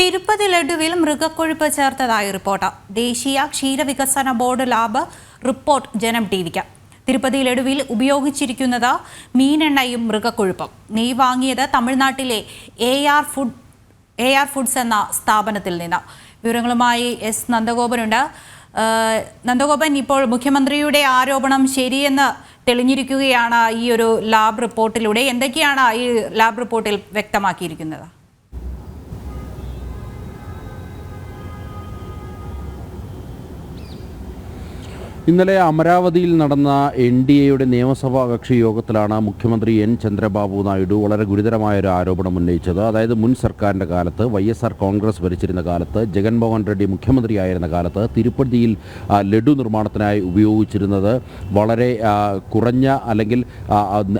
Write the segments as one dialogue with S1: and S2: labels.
S1: Tirupati ലഡുവിൽ മൃഗക്കൊഴുപ്പ് ചേർത്തതായി report. ദേശീയ ക്ഷീരവികസന board lab report Janam ടി വിക്ക്. തിരുപ്പതി ലഡുവിൽ ഉപയോഗിച്ചിരിക്കുന്നത് മീനെണ്ണയും മൃഗക്കൊഴുപ്പും. നെയ് വാങ്ങിയത് തമിഴ്നാട്ടിലെ A R food A R foods എന്ന സ്ഥാപനത്തിൽ നിന്ന്. വിവരങ്ങളുമായി എസ് നന്ദഗോപനുണ്ട്. നന്ദഗോപൻ ഇപ്പോൾ മുഖ്യമന്ത്രിയുടെ ആരോപണം ശരിയെന്ന് തെളിഞ്ഞിരിക്കുകയാണ് ഈ ഒരു ലാബ് റിപ്പോർട്ടിലൂടെ. എന്തൊക്കെയാണ് ഈ ലാബ് റിപ്പോർട്ടിൽ വ്യക്തമാക്കിയിരിക്കുന്നത്?
S2: ഇന്നലെ അമരാവതിയിൽ നടന്ന എൻ ഡി എയുടെ നിയമസഭാ കക്ഷി യോഗത്തിലാണ് മുഖ്യമന്ത്രി എൻ ചന്ദ്രബാബു നായിഡു വളരെ ഗുരുതരമായ ഒരു ആരോപണം ഉന്നയിച്ചത്. അതായത് മുൻ സർക്കാരിന്റെ കാലത്ത് വൈ എസ് ആർ കോൺഗ്രസ് ഭരിച്ചിരുന്ന കാലത്ത് ജഗൻമോഹൻ റെഡ്ഡി മുഖ്യമന്ത്രിയായിരുന്ന കാലത്ത് തിരുപ്പതിയിൽ ലഡു നിർമ്മാണത്തിനായി ഉപയോഗിച്ചിരുന്നത് വളരെ കുറഞ്ഞ അല്ലെങ്കിൽ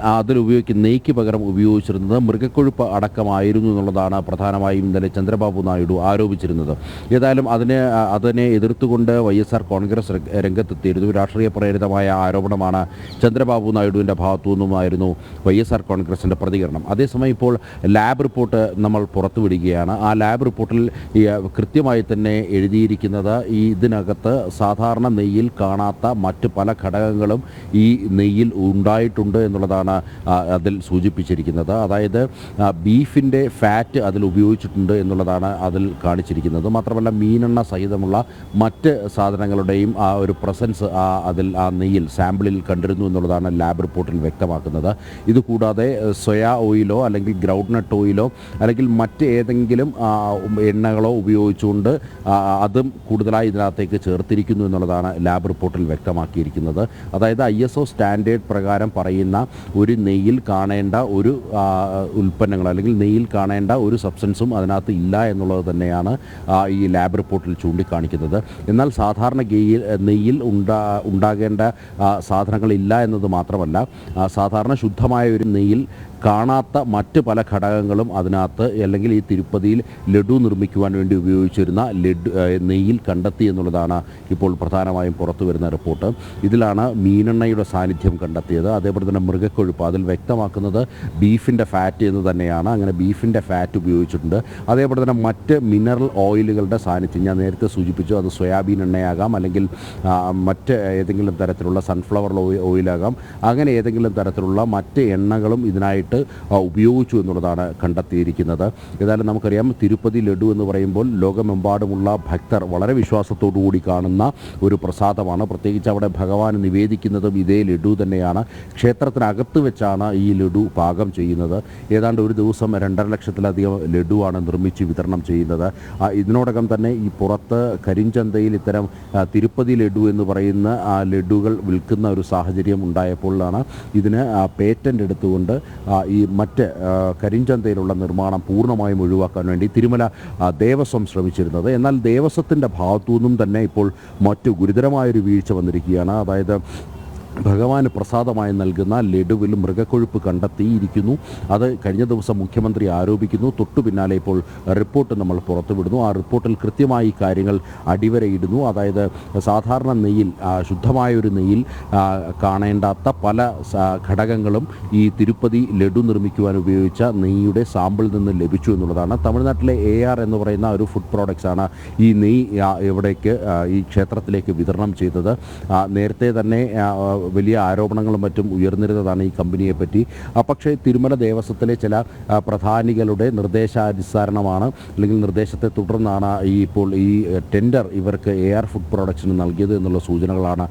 S2: അതിലുപയോഗിക്കുന്ന നെയ്ക്ക് പകരം ഉപയോഗിച്ചിരുന്നത് മൃഗക്കൊഴുപ്പ് അടക്കമായിരുന്നു എന്നുള്ളതാണ് പ്രധാനമായും ഇന്നലെ ചന്ദ്രബാബു നായിഡു ആരോപിച്ചിരുന്നത്. ഏതായാലും അതിനെ അതിനെ എതിർത്തുകൊണ്ട് വൈ എസ് ആർ കോൺഗ്രസ് രംഗ- രംഗത്തെത്തിയിരുന്നു രാഷ്ട്രീയ പ്രേരിതമായ ആരോപണമാണ് ചന്ദ്രബാബു നായിഡുവിന്റെ ഭാഗത്തു നിന്നുമായിരുന്നു വൈ എസ് ആർ കോൺഗ്രസിന്റെ പ്രതികരണം. അതേസമയം ഇപ്പോൾ ലാബ് റിപ്പോർട്ട് നമ്മൾ പുറത്തുവിടുകയാണ്. ആ ലാബ് റിപ്പോർട്ടിൽ കൃത്യമായി തന്നെ എഴുതിയിരിക്കുന്നത് ഈ ഇതിനകത്ത് സാധാരണ നെയ്യിൽ കാണാത്ത മറ്റ് പല ഘടകങ്ങളും ഈ നെയ്യിൽ ഉണ്ടായിട്ടുണ്ട് എന്നുള്ളതാണ് അതിൽ സൂചിപ്പിച്ചിരിക്കുന്നത്. അതായത് ബീഫിന്റെ ഫാറ്റ് അതിൽ ഉപയോഗിച്ചിട്ടുണ്ട് എന്നുള്ളതാണ് അതിൽ കാണിച്ചിരിക്കുന്നത്. മാത്രമല്ല മീനെണ്ണ സഹിതമുള്ള മറ്റ് സാധനങ്ങളുടെയും ആ ഒരു പ്രസൻസ് ആ അതിൽ ആ നെയ്യിൽ സാമ്പിളിൽ കണ്ടിരുന്നു എന്നുള്ളതാണ് ലാബ് റിപ്പോർട്ടിൽ വ്യക്തമാക്കുന്നത്. ഇതുകൂടാതെ സോയാ ഓയിലോ അല്ലെങ്കിൽ ഗ്രൗണ്ട് നട്ട് ഓയിലോ അല്ലെങ്കിൽ മറ്റ് ഏതെങ്കിലും എണ്ണകളോ ഉപയോഗിച്ചുകൊണ്ട് അതും കൂടുതലായി ഇതിനകത്തേക്ക് ചേർത്തിരിക്കുന്നു എന്നുള്ളതാണ് ലാബ് റിപ്പോർട്ടിൽ വ്യക്തമാക്കിയിരിക്കുന്നത്. അതായത് ഐ എസ് ഒ സ്റ്റാൻഡേർഡ് പ്രകാരം പറയുന്ന ഒരു നെയ്യിൽ കാണേണ്ട ഒരു ഉൽപ്പന്നങ്ങൾ അല്ലെങ്കിൽ നെയ്യിൽ കാണേണ്ട ഒരു സബ്സ്റ്റൻസും അതിനകത്ത് ഇല്ല എന്നുള്ളത് തന്നെയാണ് ഈ ലാബ് റിപ്പോർട്ടിൽ ചൂണ്ടിക്കാണിക്കുന്നത്. എന്നാൽ സാധാരണ ഗെയിൽ നെയ്യിൽ ഉണ്ടാ ഉണ്ടാകേണ്ട സാധനങ്ങളില്ല എന്നത് മാത്രമല്ല സാധാരണ ശുദ്ധമായ ഒരു നെയ്യിൽ കാണാത്ത മറ്റ് പല ഘടകങ്ങളും അതിനകത്ത് അല്ലെങ്കിൽ ഈ തിരുപ്പതിയിൽ ലഡു നിർമ്മിക്കുവാൻ വേണ്ടി ഉപയോഗിച്ചിരുന്ന ലഡു നെയ്യിൽ കണ്ടെത്തി എന്നുള്ളതാണ് ഇപ്പോൾ പ്രധാനമായും പുറത്തു വരുന്ന റിപ്പോർട്ട്. ഇതിലാണ് മീനെണ്ണയുടെ സാന്നിധ്യം കണ്ടെത്തിയത്. അതേപോലെ തന്നെ മൃഗക്കൊഴുപ്പ് അതിൽ വ്യക്തമാക്കുന്നത് ബീഫിന്റെ ഫാറ്റ് എന്ന് തന്നെയാണ്. അങ്ങനെ ബീഫിന്റെ ഫാറ്റ് ഉപയോഗിച്ചിട്ടുണ്ട്. അതേപോലെ തന്നെ മറ്റ് മിനറൽ ഓയിലുകളുടെ സാന്നിധ്യം ഞാൻ നേരത്തെ സൂചിപ്പിച്ചു അത് സോയാബീൻ എണ്ണയാകാം അല്ലെങ്കിൽ മറ്റ് ഏതെങ്കിലും തരത്തിലുള്ള സൺഫ്ലവർ ഓയിലാകാം. അങ്ങനെ ഏതെങ്കിലും തരത്തിലുള്ള മറ്റ് എണ്ണകളും ഇതിനായിട്ട് ആ, ഉപയോഗിച്ചു എന്നുള്ളതാണ് കണ്ടെത്തിയിരിക്കുന്നത്. ഏതായാലും നമുക്കറിയാം തിരുപ്പതി ലഡു എന്ന് പറയുമ്പോൾ ലോകമെമ്പാടുമുള്ള ഭക്തർ വളരെ വിശ്വാസത്തോടു കൂടി കാണുന്ന ഒരു പ്രസാദമാണ്. പ്രത്യേകിച്ച് അവിടെ ഭഗവാൻ നിവേദിക്കുന്നതും ഇതേ ലഡു തന്നെയാണ്. ക്ഷേത്രത്തിനകത്ത് വെച്ചാണ് ഈ ലഡു പാകം ചെയ്യുന്നത്. ഏതാണ്ട് ഒരു ദിവസം രണ്ടര ലക്ഷത്തിലധികം ലഡുവാണ് നിർമ്മിച്ച് വിതരണം ചെയ്യുന്നത്. ഇതിനോടകം തന്നെ ഈ പുറത്ത് കരിഞ്ചന്തയിൽ ഇത്തരം തിരുപ്പതി ലഡു എന്ന് പറയുന്ന ലഡുകൾ വിൽക്കുന്ന ഒരു സാഹചര്യം ഉണ്ടായപ്പോഴാണ് ഇതിന് പേറ്റന്റ് എടുത്തുകൊണ്ട് ഈ മറ്റ് കരിഞ്ചന്തയിലുള്ള നിർമ്മാണം പൂർണമായും ഒഴിവാക്കാൻ വേണ്ടി തിരുമല ദേവസ്വം ശ്രമിച്ചിരുന്നത്. എന്നാൽ ദേവസ്വത്തിന്റെ ഭാഗത്തു നിന്നും തന്നെ ഇപ്പോൾ മറ്റു ഗുരുതരമായൊരു വീഴ്ച വന്നിരിക്കുകയാണ്. അതായത് ഭഗവാന് പ്രസാദമായി നൽകുന്ന ലഡുവിൽ മൃഗക്കൊഴുപ്പ് കണ്ടെത്തിയിരിക്കുന്നു. അത് കഴിഞ്ഞ ദിവസം മുഖ്യമന്ത്രി ആരോപിക്കുന്നു. തൊട്ടു പിന്നാലെ ഇപ്പോൾ റിപ്പോർട്ട് നമ്മൾ പുറത്തുവിടുന്നു. ആ റിപ്പോർട്ടിൽ കൃത്യമായി കാര്യങ്ങൾ അടിവരയിടുന്നു. അതായത് സാധാരണ നെയ്യിൽ ശുദ്ധമായൊരു നെയ്യിൽ കാണേണ്ടാത്ത പല ഘടകങ്ങളും ഈ തിരുപ്പതി ലഡു നിർമ്മിക്കുവാൻ ഉപയോഗിച്ച നെയ്യുടെ സാമ്പിളിൽ നിന്ന് ലഭിച്ചു എന്നുള്ളതാണ്. തമിഴ്നാട്ടിലെ എ ആർ എന്ന് പറയുന്ന ഒരു ഫുഡ് പ്രോഡക്ട്സ് ആണ് ഈ നെയ്യ് ഇവിടേക്ക് ഈ ക്ഷേത്രത്തിലേക്ക് വിതരണം ചെയ്തത്. നേരത്തെ തന്നെ വലിയ ആരോപണങ്ങളും മറ്റും ഉയർന്നിരുന്നതാണ് ഈ കമ്പനിയെ പറ്റി ആ, പക്ഷേ തിരുമല ദേവസ്വത്തിലെ ചില പ്രധാനികളുടെ നിർദ്ദേശാനുസരണമാണ് അല്ലെങ്കിൽ നിർദ്ദേശത്തെ തുടർന്നാണ് ഈ ഇപ്പോൾ ഈ ടെൻഡർ ഇവർക്ക് എ ആർ ഫുഡ് പ്രൊഡക്ഷന് നൽകിയത് എന്നുള്ള സൂചനകളാണ്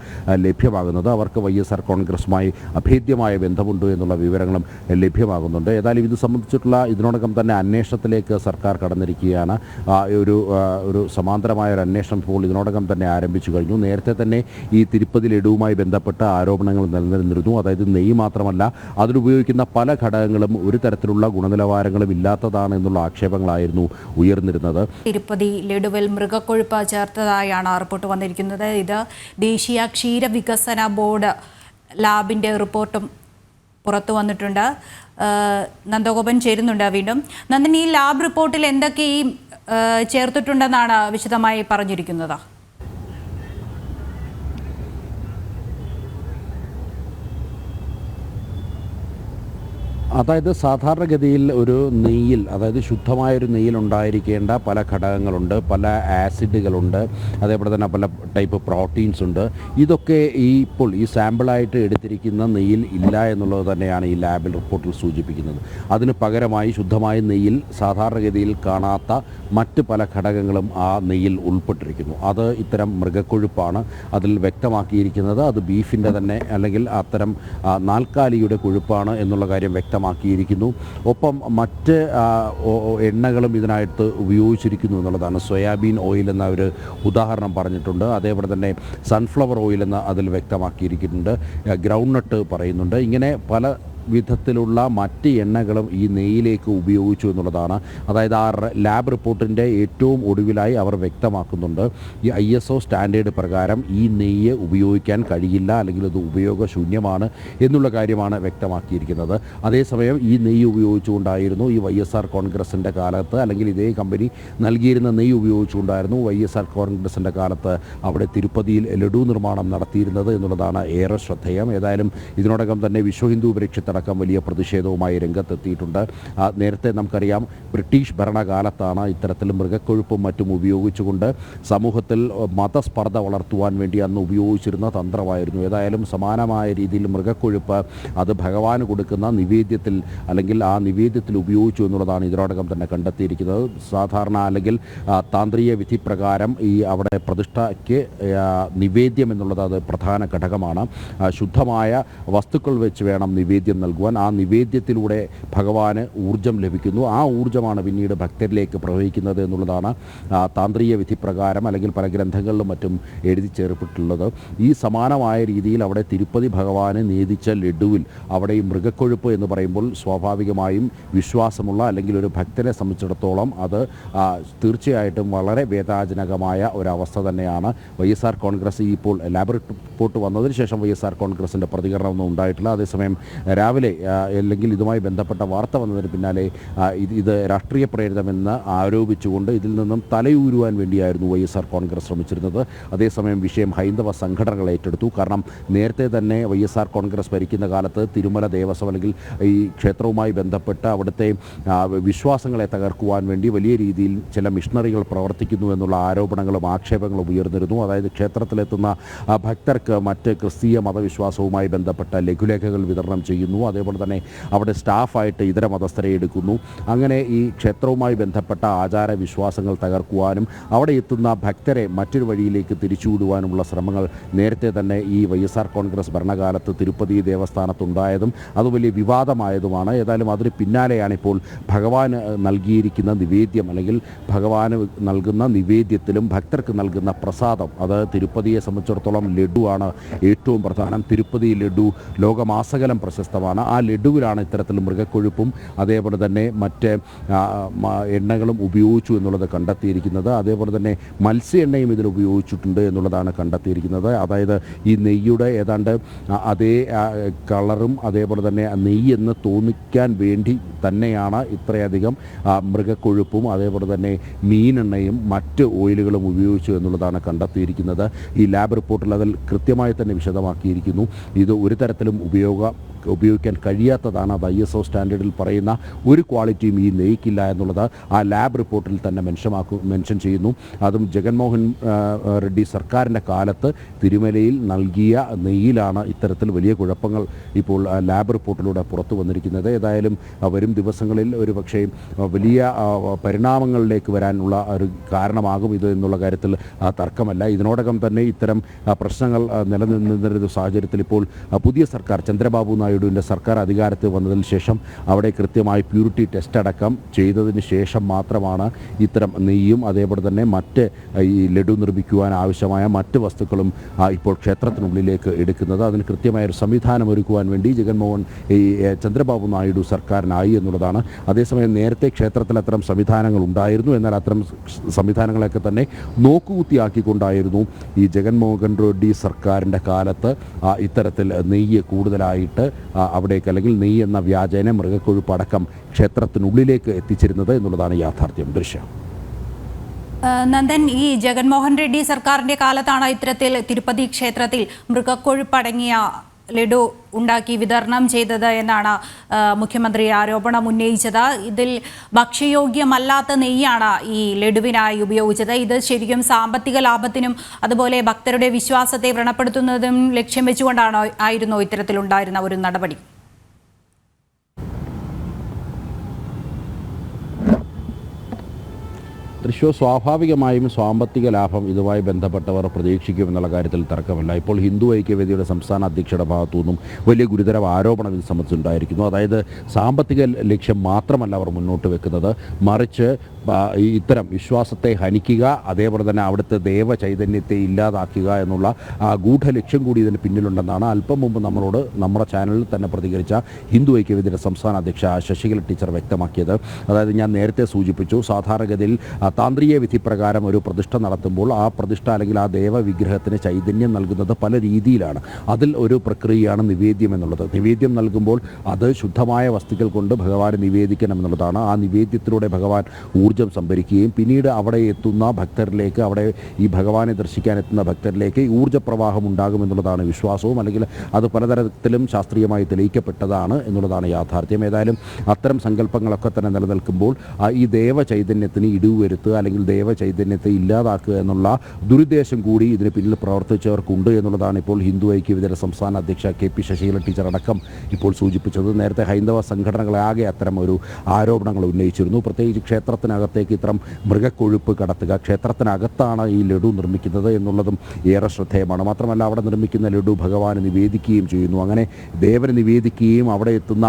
S2: ലഭ്യമാകുന്നത്. അവർക്ക് വൈ എസ് ആർ കോൺഗ്രസുമായി അഭേദ്യമായ ബന്ധമുണ്ട് എന്നുള്ള വിവരങ്ങളും ലഭ്യമാകുന്നുണ്ട്. ഏതായാലും ഇത് സംബന്ധിച്ചിട്ടുള്ള ഇതിനോടകം തന്നെ അന്വേഷണത്തിലേക്ക് സർക്കാർ കടന്നിരിക്കുകയാണ്. ഒരു ഒരു സമാന്തരമായ ഒരു അന്വേഷണം ഇപ്പോൾ ഇതിനോടകം തന്നെ ആരംഭിച്ചു കഴിഞ്ഞു. നേരത്തെ തന്നെ ഈ തിരുപ്പതി ലഡുവുമായി ബന്ധപ്പെട്ട ആരോപണങ്ങൾ നിലനിന്നിരുന്നു. അതായത് നെയ്യ് മാത്രമല്ല അതിലുപയോഗിക്കുന്ന പല ഘടകങ്ങളും ഒരു തരത്തിലുള്ള ഗുണനിലവാരങ്ങളും ഇല്ലാത്തതാണ് എന്നുള്ള ആക്ഷേപങ്ങളായിരുന്നു ഉയർന്നിരുന്നത്.
S1: തിരുപ്പതി ലഡുവിൽ മൃഗക്കൊഴുപ്പ് ചേർത്തതായാണ് റിപ്പോർട്ട് വന്നിരിക്കുന്നത്. ഇത് ദേശീയ ക്ഷീര വികസന ബോർഡ് ലാബിന്റെ റിപ്പോർട്ടും പുറത്തു വന്നിട്ടുണ്ട്. നന്ദഗോപൻ ചേരുന്നുണ്ട് വീണ്ടും. നന്ദിനി ഈ ലാബ് റിപ്പോർട്ടിൽ എന്തൊക്കെ ഈ ചേർത്തിട്ടുണ്ടെന്നാണ് വിശദമായി പറഞ്ഞിരിക്കുന്നത്?
S2: അതായത് സാധാരണഗതിയിൽ ഒരു നെയ്യിൽ അതായത് ശുദ്ധമായൊരു നെയ്യിൽ ഉണ്ടായിരിക്കേണ്ട പല ഘടകങ്ങളുണ്ട് പല ആസിഡുകളുണ്ട് അതേപോലെ തന്നെ പല ടൈപ്പ് പ്രോട്ടീൻസ് ഉണ്ട്. ഇതൊക്കെ ഈ ഇപ്പോൾ ഈ സാമ്പിളായിട്ട് എടുത്തിരിക്കുന്ന നെയ്യിൽ ഇല്ല എന്നുള്ളത് തന്നെയാണ് ഈ ലാബിൽ റിപ്പോർട്ടിൽ സൂചിപ്പിക്കുന്നത്. അതിന് പകരമായി ശുദ്ധമായ നെയ്യിൽ സാധാരണഗതിയിൽ കാണാത്ത മറ്റ് പല ഘടകങ്ങളും ആ നെയ്യിൽ ഉൾപ്പെട്ടിരിക്കുന്നു. അത് ഇത്തരം മൃഗക്കൊഴുപ്പാണ് അതിൽ വ്യക്തമാക്കിയിരിക്കുന്നത്. അത് ബീഫിന്റെ തന്നെ അല്ലെങ്കിൽ അത്തരം നാൽക്കാലിയുടെ കൊഴുപ്പാണ് എന്നുള്ള കാര്യം വ്യക്തമാക്കിയിരിക്കുന്നു. ഒപ്പം മറ്റ് എണ്ണകളും ഇതിനായിട്ട് ഉപയോഗിച്ചിരിക്കുന്നു എന്നുള്ളതാണ്. സോയാബീൻ ഓയിൽ എന്ന ഒരു ഉദാഹരണം പറഞ്ഞിട്ടുണ്ട്. അതേപോലെ തന്നെ സൺഫ്ലവർ ഓയിൽ എന്ന് അതിൽ വ്യക്തമാക്കിയിരിക്കുന്നുണ്ട്. ഗ്രൗണ്ട് നട്ട് പറയുന്നുണ്ട്. ഇങ്ങനെ പല വിധത്തിലുള്ള മറ്റ് എണ്ണകളും ഈ നെയ്യിലേക്ക് ഉപയോഗിച്ചു എന്നുള്ളതാണ്. അതായത് ആ ലാബ് റിപ്പോർട്ടിന്റെ ഏറ്റവും ഒടുവിലായി അവർ വ്യക്തമാക്കുന്നുണ്ട്. ഈ ഐ എസ് ഒ സ്റ്റാൻഡേർഡ് പ്രകാരം ഈ നെയ്യ് ഉപയോഗിക്കാൻ കഴിയില്ല അല്ലെങ്കിൽ അത് ഉപയോഗശൂന്യമാണ് എന്നുള്ള കാര്യമാണ് വ്യക്തമാക്കിയിരിക്കുന്നത്. അതേസമയം ഈ നെയ്യ് ഉപയോഗിച്ചുകൊണ്ടായിരുന്നു ഈ വൈ എസ് ആർ കോൺഗ്രസിന്റെ കാലത്ത് അല്ലെങ്കിൽ ഇതേ കമ്പനി നൽകിയിരുന്ന നെയ്യ് ഉപയോഗിച്ചുകൊണ്ടായിരുന്നു വൈ എസ് ആർ കോൺഗ്രസിന്റെ കാലത്ത് അവിടെ തിരുപ്പതിയിൽ ലഡു നിർമ്മാണം നടത്തിയിരുന്നത് എന്നുള്ളതാണ് ഏറെ ശ്രദ്ധേയം. ഏതായാലും ഇതിനോടകം തന്നെ വിശ്വ ഹിന്ദു പരിഷത്തടക്കം വലിയ പ്രതിഷേധവുമായി രംഗത്തെത്തിയിട്ടുണ്ട്. നേരത്തെ നമുക്കറിയാം ബ്രിട്ടീഷ് ഭരണകാലത്താണ് ഇത്തരത്തിൽ മൃഗക്കൊഴുപ്പും മറ്റും ഉപയോഗിച്ചുകൊണ്ട് സമൂഹത്തിൽ മതസ്പർദ്ധ വളർത്തുവാൻ വേണ്ടി അന്ന് ഉപയോഗിച്ചിരുന്ന തന്ത്രമായിരുന്നു. ഏതായാലും സമാനമായ രീതിയിൽ മൃഗക്കൊഴുപ്പ് അത് ഭഗവാന് കൊടുക്കുന്ന നിവേദ്യത്തിൽ അല്ലെങ്കിൽ ആ നിവേദ്യത്തിൽ ഉപയോഗിച്ചു എന്നുള്ളതാണ് ഇതിനോടകം തന്നെ കണ്ടെത്തിയിരിക്കുന്നത്. സാധാരണ അല്ലെങ്കിൽ താന്ത്രിക വിധി പ്രകാരം ഈ അവിടെ പ്രതിഷ്ഠയ്ക്ക് നിവേദ്യം എന്നുള്ളത് അത് പ്രധാന ഘടകമാണ്. ശുദ്ധമായ വസ്തുക്കൾ വെച്ച് വേണം നിവേദ്യം നൽകുവാൻ ആ നിവേദ്യത്തിലൂടെ ഭഗവാന് ഊർജം ലഭിക്കുന്നു. ആ ഊർജമാണ് പിന്നീട് ഭക്തരിലേക്ക് പ്രവഹിക്കുന്നത് എന്നുള്ളതാണ് താന്ത്രിക വിധി പ്രകാരം അല്ലെങ്കിൽ പല ഗ്രന്ഥങ്ങളിലും മറ്റും എഴുതി ചേർത്തിട്ടുള്ളത്. ഈ സമാനമായ രീതിയിൽ അവിടെ തിരുപ്പതി ഭഗവാന് നീതിച്ച ലഡുവിൽ അവിടെ ഈ മൃഗക്കൊഴുപ്പ് എന്ന് പറയുമ്പോൾ സ്വാഭാവികമായും വിശ്വാസമുള്ള അല്ലെങ്കിൽ ഒരു ഭക്തനെ സംബന്ധിച്ചിടത്തോളം അത് തീർച്ചയായിട്ടും വളരെ വേദനാജനകമായ ഒരവസ്ഥ തന്നെയാണ്. വൈ എസ് ആർ കോൺഗ്രസ് ഇപ്പോൾ ലാബ് റിപ്പോർട്ട് വന്നതിന് ശേഷം വൈ എസ് ആർ കോൺഗ്രസിന്റെ പ്രതികരണമൊന്നും ഉണ്ടായിട്ടില്ല. അതേസമയം രാവിലെ ആ, അല്ലെങ്കിൽ ഇതുമായി ബന്ധപ്പെട്ട വാർത്ത വന്നതിന് പിന്നാലെ ഇത് രാഷ്ട്രീയ പ്രേരിതമെന്ന് ആരോപിച്ചുകൊണ്ട് ഇതിൽ നിന്നും തലയൂരുവാൻ വേണ്ടിയായിരുന്നു വൈ എസ് ആർ കോൺഗ്രസ് ശ്രമിച്ചിരുന്നത്. അതേസമയം വിഷയം ഹൈന്ദവ സംഘടനകൾ ഏറ്റെടുത്തു. കാരണം നേരത്തെ തന്നെ വൈ എസ് ആർ കോൺഗ്രസ് ഭരിക്കുന്ന കാലത്ത് തിരുമല ദേവസ്വം അല്ലെങ്കിൽ ഈ ക്ഷേത്രവുമായി ബന്ധപ്പെട്ട് അവിടുത്തെ വിശ്വാസങ്ങളെ തകർക്കുവാൻ വേണ്ടി വലിയ രീതിയിൽ ചില മിഷണറികൾ പ്രവർത്തിക്കുന്നു എന്നുള്ള ആരോപണങ്ങളും ആക്ഷേപങ്ങളും ഉയർന്നിരുന്നു. അതായത് ക്ഷേത്രത്തിലെത്തുന്ന ഭക്തർക്ക് മറ്റ് ക്രിസ്തീയ മതവിശ്വാസവുമായി ബന്ധപ്പെട്ട ലഘുലേഖകൾ വിതരണം ചെയ്യുന്നു. അതേപോലെ തന്നെ അവിടെ സ്റ്റാഫായിട്ട് ഇതര മതസ്ഥരെ എടുക്കുന്നു. അങ്ങനെ ഈ ക്ഷേത്രവുമായി ബന്ധപ്പെട്ട ആചാര വിശ്വാസങ്ങൾ തകർക്കുവാനും അവിടെ എത്തുന്ന ഭക്തരെ മറ്റൊരു വഴിയിലേക്ക് തിരിച്ചുവിടുവാനുമുള്ള ശ്രമങ്ങൾ നേരത്തെ തന്നെ ഈ വൈ എസ് ആർ കോൺഗ്രസ് ഭരണകാലത്ത് തിരുപ്പതി ദേവസ്ഥാനത്തുണ്ടായതും അത് വലിയ വിവാദമായതുമാണ്. ഏതായാലും അതിന് പിന്നാലെയാണ് ഇപ്പോൾ ഭഗവാന് നൽകിയിരിക്കുന്ന നിവേദ്യം അല്ലെങ്കിൽ ഭഗവാന് നൽകുന്ന നിവേദ്യത്തിലും ഭക്തർക്ക് നൽകുന്ന പ്രസാദം. അത് തിരുപ്പതിയെ സംബന്ധിച്ചിടത്തോളം ലഡുവാണ് ഏറ്റവും പ്രധാനം. തിരുപ്പതി ലഡു ലോകമാസകലം പ്രശസ്തമാണ്. ആ ലഡുവിലാണ് ഇത്തരത്തിൽ മൃഗക്കൊഴുപ്പും അതേപോലെ തന്നെ മറ്റ് എണ്ണകളും ഉപയോഗിച്ചു എന്നുള്ളത് കണ്ടെത്തിയിരിക്കുന്നത്. അതേപോലെ തന്നെ മത്സ്യ എണ്ണയും ഇതിൽ ഉപയോഗിച്ചിട്ടുണ്ട് എന്നുള്ളതാണ് കണ്ടെത്തിയിരിക്കുന്നത്. അതായത് ഈ നെയ്യുടെ ഏതാണ്ട് അതേ കളറും അതേപോലെ തന്നെ നെയ്യ് എന്ന് തോന്നിക്കാൻ വേണ്ടി തന്നെയാണ് ഇത്രയധികം മൃഗക്കൊഴുപ്പും അതേപോലെ തന്നെ മീനെണ്ണയും മറ്റ് ഓയിലുകളും ഉപയോഗിച്ചു എന്നുള്ളതാണ് കണ്ടെത്തിയിരിക്കുന്നത്. ഈ ലാബ് റിപ്പോർട്ടിൽ അതിൽ കൃത്യമായി തന്നെ വിശദമാക്കിയിരിക്കുന്നു. ഇത് ഒരു തരത്തിലും ഉപയോഗ ഉപയോഗിക്കാൻ കഴിയാത്തതാണ് അത് ഐ എസ് ഒ സ്റ്റാൻഡേർഡിൽ പറയുന്ന ഒരു ക്വാളിറ്റിയും ഈ നെയ്ക്കില്ല എന്നുള്ളത്. ആ ലാബ് റിപ്പോർട്ടിൽ തന്നെ മെൻഷമാക്കു മെൻഷൻ ചെയ്യുന്നു. അതും ജഗൻമോഹൻ റെഡ്ഡി സർക്കാരിന്റെ കാലത്ത് തിരുമലയിൽ നൽകിയ നെയ്യിലാണ് ഇത്തരത്തിൽ വലിയ കുഴപ്പങ്ങൾ ഇപ്പോൾ ലാബ് റിപ്പോർട്ടിലൂടെ പുറത്തു വന്നിരിക്കുന്നത്. ഏതായാലും വരും ദിവസങ്ങളിൽ ഒരു പക്ഷേ വലിയ പരിണാമങ്ങളിലേക്ക് വരാനുള്ള ഒരു കാരണമാകും ഇത് എന്നുള്ള കാര്യത്തിൽ തർക്കമല്ല. ഇതിനോടകം തന്നെ ഇത്തരം പ്രശ്നങ്ങൾ നിലനിന്നിരുന്ന സാഹചര്യത്തിൽ ഇപ്പോൾ പുതിയ സർക്കാർ ചന്ദ്രബാബു നായിഡുവിന്റെ സർക്കാർ അധികാരത്തിൽ വന്നതിന് ശേഷം അവിടെ കൃത്യമായി പ്യൂരിറ്റി ടെസ്റ്റ് അടക്കം ചെയ്തതിന് ശേഷം മാത്രമാണ് ഇത്തരം നെയ്യും അതേപോലെ തന്നെ മറ്റ് ഈ ലഡു നിർമ്മിക്കുവാൻ ആവശ്യമായ മറ്റ് വസ്തുക്കളും ഇപ്പോൾ ക്ഷേത്രത്തിനുള്ളിലേക്ക് എടുക്കുന്നത്. അതിന് കൃത്യമായ ഒരു സംവിധാനം ഒരുക്കുവാൻ വേണ്ടി ജഗൻമോഹൻ ഈ ചന്ദ്രബാബു നായിഡു സർക്കാരിനായി എന്നുള്ളതാണ്. അതേസമയം നേരത്തെ ക്ഷേത്രത്തിൽ അത്തരം സംവിധാനങ്ങൾ ഉണ്ടായിരുന്നു. എന്നാൽ അത്തരം സംവിധാനങ്ങളൊക്കെ തന്നെ നോക്കുകുത്തിയാക്കിക്കൊണ്ടായിരുന്നു ഈ ജഗൻമോഹൻ റെഡ്ഡി സർക്കാരിന്റെ കാലത്ത് ഇത്തരത്തിൽ നെയ്യ് കൂടുതലായിട്ട് അവിടേക്ക് അല്ലെങ്കിൽ നെയ്യ് എന്ന വ്യാജേന മൃഗക്കൊഴുപ്പ് അടക്കം ക്ഷേത്രത്തിനുള്ളിലേക്ക് എത്തിച്ചിരുന്നത് എന്നുള്ളതാണ് യാഥാർത്ഥ്യം. ദൃശ്യം.
S1: നന്ദൻ ഈ ജഗൻമോഹൻ റെഡ്ഡി സർക്കാരിന്റെ കാലത്താണ് ഇത്തരത്തിൽ തിരുപ്പതി ക്ഷേത്രത്തിൽ മൃഗക്കൊഴുപ്പടങ്ങിയ ലഡു ഉണ്ടാക്കി വിതരണം ചെയ്തത് എന്നാണ് മുഖ്യമന്ത്രി ആരോപണം ഉന്നയിച്ചത്. ഇതിൽ ഭക്ഷ്യയോഗ്യമല്ലാത്ത നെയ്യാണ് ഈ ലഡുവിനായി ഉപയോഗിച്ചത്. ഇത് ശരിക്കും സാമ്പത്തിക ലാഭത്തിനും അതുപോലെ ഭക്തരുടെ വിശ്വാസത്തെ വ്രണപ്പെടുത്തുന്നതും ലക്ഷ്യം വെച്ചുകൊണ്ടാണോ ആയിരുന്നോ ഇത്തരത്തിലുണ്ടായിരുന്ന ഒരു നടപടി.
S2: തൃശ്ശൂർ സ്വാഭാവികമായും സാമ്പത്തിക ലാഭം ഇതുമായി ബന്ധപ്പെട്ടവർ പ്രതീക്ഷിക്കുമെന്നുള്ള കാര്യത്തിൽ തർക്കമില്ല. ഇപ്പോൾ ഹിന്ദു ഐക്യവേദിയുടെ സംസ്ഥാന അധ്യക്ഷയുടെ ഭാഗത്തു നിന്നും വലിയ ഗുരുതര ആരോപണം ഇത് സംബന്ധിച്ചുണ്ടായിരിക്കുന്നു അതായത് സാമ്പത്തിക ലക്ഷ്യം മാത്രമല്ല അവർ മുന്നോട്ട് വെക്കുന്നത്. മറിച്ച് ഇത്തരം വിശ്വാസത്തെ ഹനിക്കുക അതേപോലെ തന്നെ അവിടുത്തെ ദേവ ചൈതന്യത്തെ ഇല്ലാതാക്കുക എന്നുള്ള ആ ഗൂഢ ലക്ഷ്യം കൂടി ഇതിന് പിന്നിലുണ്ടെന്നാണ് അല്പം മുമ്പ് നമ്മളോട് നമ്മുടെ ചാനലിൽ തന്നെ പ്രതികരിച്ച ഹിന്ദു ഐക്യവേദിയുടെ സംസ്ഥാന അധ്യക്ഷ ശശികല ടീച്ചർ വ്യക്തമാക്കിയത്. അതായത് ഞാൻ നേരത്തെ സൂചിപ്പിച്ചു സാധാരണഗതിയിൽ താന്ത്രിക വിധി പ്രകാരം ഒരു പ്രതിഷ്ഠ നടത്തുമ്പോൾ ആ പ്രതിഷ്ഠ അല്ലെങ്കിൽ ആ ദേവ വിഗ്രഹത്തിന് ചൈതന്യം നൽകുന്നത് പല രീതിയിലാണ്. അതിൽ ഒരു പ്രക്രിയയാണ് നിവേദ്യം എന്നുള്ളത്. നിവേദ്യം നൽകുമ്പോൾ അത് ശുദ്ധമായ വസ്തുക്കൾ കൊണ്ട് ഭഗവാൻ നിവേദിക്കണം എന്നുള്ളതാണ്. ആ നിവേദ്യത്തിലൂടെ ഭഗവാൻ സംഭരിക്കുകയും പിന്നീട് അവിടെ എത്തുന്ന ഭക്തരിലേക്ക് അവിടെ ഈ ഭഗവാനെ ദർശിക്കാൻ എത്തുന്ന ഭക്തരിലേക്ക് ഊർജ പ്രവാഹം ഉണ്ടാകുമെന്നുള്ളതാണ് വിശ്വാസവും അല്ലെങ്കിൽ അത് പലതരത്തിലും ശാസ്ത്രീയമായി തെളിയിക്കപ്പെട്ടതാണ് എന്നുള്ളതാണ് യാഥാർത്ഥ്യം. ഏതായാലും അത്തരം സങ്കല്പങ്ങളൊക്കെ തന്നെ നിലനിൽക്കുമ്പോൾ ഈ ദേവ ചൈതന്യത്തിന് ഇടിവ് വരുത്തുക അല്ലെങ്കിൽ ദേവ ചൈതന്യത്തെ ഇല്ലാതാക്കുക എന്നുള്ള ദുരുദ്ദേശം കൂടി ഇതിന് പിന്നിൽ പ്രവർത്തിച്ചവർക്കുണ്ട് എന്നുള്ളതാണ് ഇപ്പോൾ ഹിന്ദു ഐക്യവേദിയുടെ സംസ്ഥാന അധ്യക്ഷ കെ പി ശശീല ടീച്ചർ അടക്കം ഇപ്പോൾ സൂചിപ്പിച്ചത്. നേരത്തെ ഹൈന്ദവ സംഘടനകളാകെ അത്തരം ഒരു ആരോപണങ്ങൾ ഉന്നയിച്ചിരുന്നു. പ്രത്യേകിച്ച് ക്ഷേത്രത്തിനകത്തേക്ക് ഇത്തരം മൃഗക്കൊഴുപ്പ് കടത്തുക ക്ഷേത്രത്തിനകത്താണ് ഈ ലഡു നിർമ്മിക്കുന്നത് എന്നുള്ളതും ഏറെ ശ്രദ്ധേയമാണ്. മാത്രമല്ല അവിടെ നിർമ്മിക്കുന്ന ലഡു ഭഗവാന് നിവേദിക്കുകയും ചെയ്യുന്നു. അങ്ങനെ ദേവന് നിവേദിക്കുകയും അവിടെ എത്തുന്ന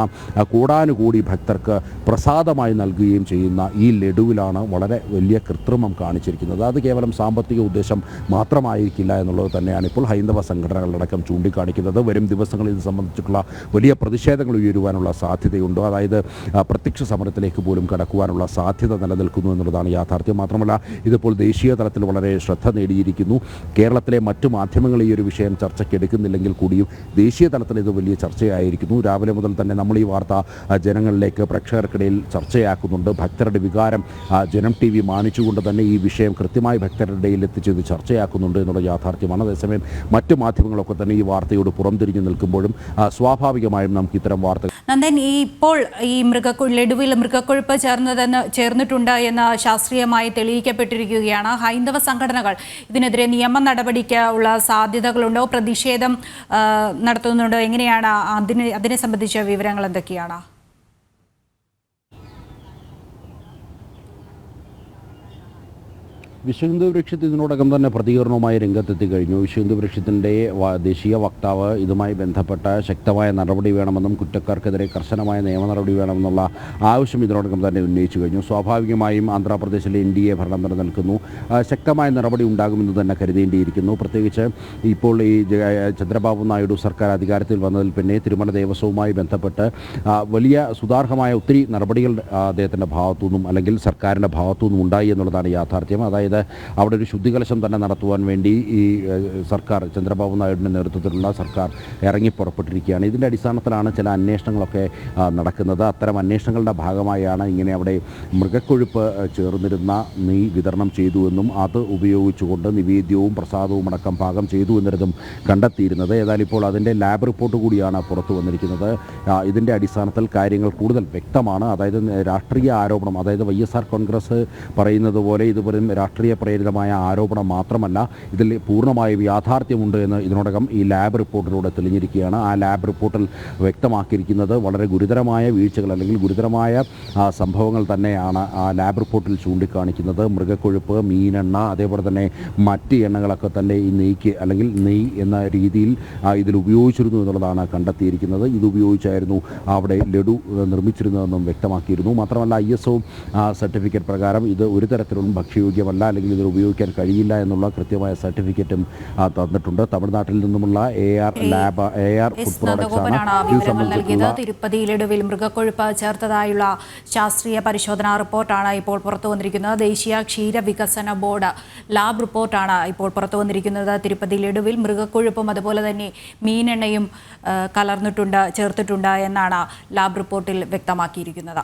S2: കൂടാനുകൂടി ഭക്തർക്ക് പ്രസാദമായി നൽകുകയും ചെയ്യുന്ന ഈ ലഡുവിലാണ് വളരെ വലിയ കൃത്രിമം കാണിച്ചിരിക്കുന്നത്. അത് കേവലം സാമ്പത്തിക ഉദ്ദേശം മാത്രമായിരിക്കില്ല എന്നുള്ളത് തന്നെയാണ് ഇപ്പോൾ ഹൈന്ദവ സംഘടനകളടക്കം ചൂണ്ടിക്കാണിക്കുന്നത്. വരും ദിവസങ്ങളിൽ ഇത് സംബന്ധിച്ചിട്ടുള്ള വലിയ പ്രതിഷേധങ്ങൾ ഉയരുവാനുള്ള സാധ്യതയുണ്ട്. അതായത് പ്രത്യക്ഷ സമരത്തിലേക്ക് പോലും കടക്കുവാനുള്ള സാധ്യത നിലനിൽക്കുന്നു എന്നുള്ളതാണ് യാഥാർത്ഥ്യം. മാത്രമല്ല ഇതിപ്പോൾ ദേശീയ തലത്തിൽ വളരെ ശ്രദ്ധ നേടിയിരിക്കുന്നു. കേരളത്തിലെ മറ്റു മാധ്യമങ്ങൾ ഈ ഒരു വിഷയം ചർച്ചയ്ക്ക് എടുക്കുന്നില്ലെങ്കിൽ കൂടിയും ദേശീയ തലത്തിൽ ഇത് വലിയ ചർച്ചയായിരിക്കുന്നു. രാവിലെ മുതൽ തന്നെ നമ്മൾ ഈ വാർത്ത ജനങ്ങളിലേക്ക് പ്രേക്ഷകർക്കിടയിൽ ചർച്ചയാക്കുന്നുണ്ട്. ഭക്തരുടെ വികാരം ജനം ടി വി മാനിച്ചുകൊണ്ട് തന്നെ ഈ വിഷയം കൃത്യമായി ഭക്തരുടെ ഇടയിൽ എത്തിച്ച് ഇത് ചർച്ചയാക്കുന്നുണ്ട് എന്നുള്ള യാഥാർത്ഥ്യമാണ്. അതേസമയം മറ്റു മാധ്യമങ്ങളൊക്കെ തന്നെ ഈ വാർത്തയോട് പുറംതിരിഞ്ഞു നിൽക്കുമ്പോഴും സ്വാഭാവികമായും നമുക്ക് ഇത്തരം വാർത്തകൾ
S1: നന്ദൻ ഈ ഇപ്പോൾ ഈ മൃഗക്കൊ ലഡുവിൽ മൃഗക്കൊഴുപ്പ് ചേർന്നതെന്ന് ചേർന്നിട്ടുണ്ട്. എന്ന് ശാസ്ത്രീയമായി തെളിയിക്കപ്പെട്ടിരിക്കുകയാണ്. ഹൈന്ദവ സംഘടനകൾ ഇതിനെതിരെ നിയമ നടപടിക്ക് ഉള്ള സാധ്യതകളുണ്ടോ? പ്രതിഷേധം നടത്തുന്നുണ്ടോ? എങ്ങനെയാണ് അതിനെ അതിനെ സംബന്ധിച്ച വിവരങ്ങൾ എന്തൊക്കെയാണ്?
S2: വിശ്വഹിന്ദു വൃക്ഷത്ത് ഇതിനോടകം തന്നെ പ്രതികരണവുമായി രംഗത്തെത്തി കഴിഞ്ഞു. വിശ്വഹിന്ദു വൃക്ഷത്തിന്റെ ദേശീയ വക്താവ് ഇതുമായി ബന്ധപ്പെട്ട ശക്തമായ നടപടി വേണമെന്നും കുറ്റക്കാർക്കെതിരെ കർശനമായ നിയമ നടപടി വേണമെന്നുള്ള ആവശ്യം ഇതിനോടകം തന്നെ ഉന്നയിച്ചു കഴിഞ്ഞു. സ്വാഭാവികമായും ആന്ധ്രാപ്രദേശിലെ എൻ ഡി എ ഭരണം നിലനിൽക്കുന്നു. ശക്തമായ നടപടി ഉണ്ടാകുമെന്ന് തന്നെ കരുതേണ്ടിയിരിക്കുന്നു. പ്രത്യേകിച്ച് ഇപ്പോൾ ഈ ചന്ദ്രബാബു നായിഡു സർക്കാർ അധികാരത്തിൽ വന്നതിൽ പിന്നെ തിരുമല ദേവസ്വവുമായി ബന്ധപ്പെട്ട് വലിയ സുതാർഹമായ ഒത്തിരി നടപടികൾ അദ്ദേഹത്തിന്റെ ഭാഗത്തു നിന്നും അല്ലെങ്കിൽ സർക്കാരിന്റെ ഭാഗത്തുനിന്നും ഉണ്ടായി എന്നുള്ളതാണ് യാഥാർത്ഥ്യം. അതായത് അവിടെ ഒരു ശുദ്ധികലശം തന്നെ നടത്തുവാൻ വേണ്ടി ഈ സർക്കാർ ചന്ദ്രബാബു നായിഡുവിന്റെ നേതൃത്വത്തിലുള്ള സർക്കാർ ഇറങ്ങി പുറപ്പെട്ടിരിക്കുകയാണ്. ഇതിന്റെ അടിസ്ഥാനത്തിലാണ് ചില അന്വേഷണങ്ങളൊക്കെ നടക്കുന്നത്. അത്തരം അന്വേഷണങ്ങളുടെ ഭാഗമായാണ് ഇങ്ങനെ അവിടെ മൃഗക്കൊഴുപ്പ് ചേർന്നിരുന്ന നീ വിതരണം ചെയ്തുവെന്നും അത് ഉപയോഗിച്ചുകൊണ്ട് നിവേദ്യവും പ്രസാദവും അടക്കം പാകം ചെയ്തു എന്നതും കണ്ടെത്തിയിരുന്നത്. ഏതായാലും ഇപ്പോൾ അതിന്റെ ലാബ് റിപ്പോർട്ട് കൂടിയാണ് പുറത്തു വന്നിരിക്കുന്നത്. ഇതിന്റെ അടിസ്ഥാനത്തിൽ കാര്യങ്ങൾ കൂടുതൽ വ്യക്തമാണ്. അതായത് രാഷ്ട്രീയ ആരോപണം അതായത് വൈ എസ് ആർ കോൺഗ്രസ് പറയുന്നത് പോലെ ഇതുപോലെ വെറും രാഷ്ട്രീയ പ്രേരിതമായ ആരോപണം മാത്രമല്ല ഇതിൽ പൂർണമായും യാഥാർത്ഥ്യമുണ്ട് എന്ന് ഇതിനോടകം ഈ ലാബ് റിപ്പോർട്ടിലൂടെ തെളിഞ്ഞിരിക്കുകയാണ്. ആ ലാബ് റിപ്പോർട്ടിൽ വ്യക്തമാക്കിയിരിക്കുന്നത് വളരെ ഗുരുതരമായ വീഴ്ചകൾ അല്ലെങ്കിൽ ഗുരുതരമായ സംഭവങ്ങൾ തന്നെയാണ് ആ ലാബ് റിപ്പോർട്ടിൽ ചൂണ്ടിക്കാണിക്കുന്നത്. മൃഗക്കൊഴുപ്പ് മീനെണ്ണ അതേപോലെ തന്നെ മറ്റ് എണ്ണകളൊക്കെ തന്നെ ഈ നെയ്ക്ക് അല്ലെങ്കിൽ നെയ് എന്ന രീതിയിൽ ഇതിൽ ഉപയോഗിച്ചിരുന്നു എന്നുള്ളതാണ് കണ്ടെത്തിയിരിക്കുന്നത്. ഇത് ഉപയോഗിച്ചായിരുന്നു അവിടെ ലഡു നിർമ്മിച്ചിരുന്നതെന്നും വ്യക്തമാക്കിയിരുന്നു. മാത്രമല്ല ഐ എസ് ഒ സർട്ടിഫിക്കറ്റ് പ്രകാരം ഇത് ഒരു തരത്തിലും ഭക്ഷ്യയോഗ്യമല്ല. അല്ലെങ്കിൽ ഇതിൽ ഉപയോഗിക്കാൻ കഴിയില്ല എന്നുള്ള കൃത്യമായ സർട്ടിഫിക്കറ്റും തന്നിട്ടുണ്ട്. തമിഴ്നാട്ടിൽ നിന്നുമുള്ള A R lab A R food products സംബന്ധിച്ചിട്ടുള്ള
S1: മൃഗക്കൊഴുപ്പ് ചേർത്തതായുള്ള ശാസ്ത്രീയ പരിശോധനാ റിപ്പോർട്ടാണ് ഇപ്പോൾ പുറത്തു വന്നിരിക്കുന്നത്. ദേശീയ ക്ഷീര വികസന ബോർഡ് ലാബ് റിപ്പോർട്ടാണ് ഇപ്പോൾ പുറത്തു വന്നിരിക്കുന്നത്. തിരുപ്പതിയിലിടുവിൽ മൃഗക്കൊഴുപ്പും അതുപോലെ തന്നെ മീനെണ്ണയും കലർന്നിട്ടുണ്ട് ചേർത്തിട്ടുണ്ട് എന്നാണ് ലാബ് റിപ്പോർട്ടിൽ വ്യക്തമാക്കിയിരിക്കുന്നത്.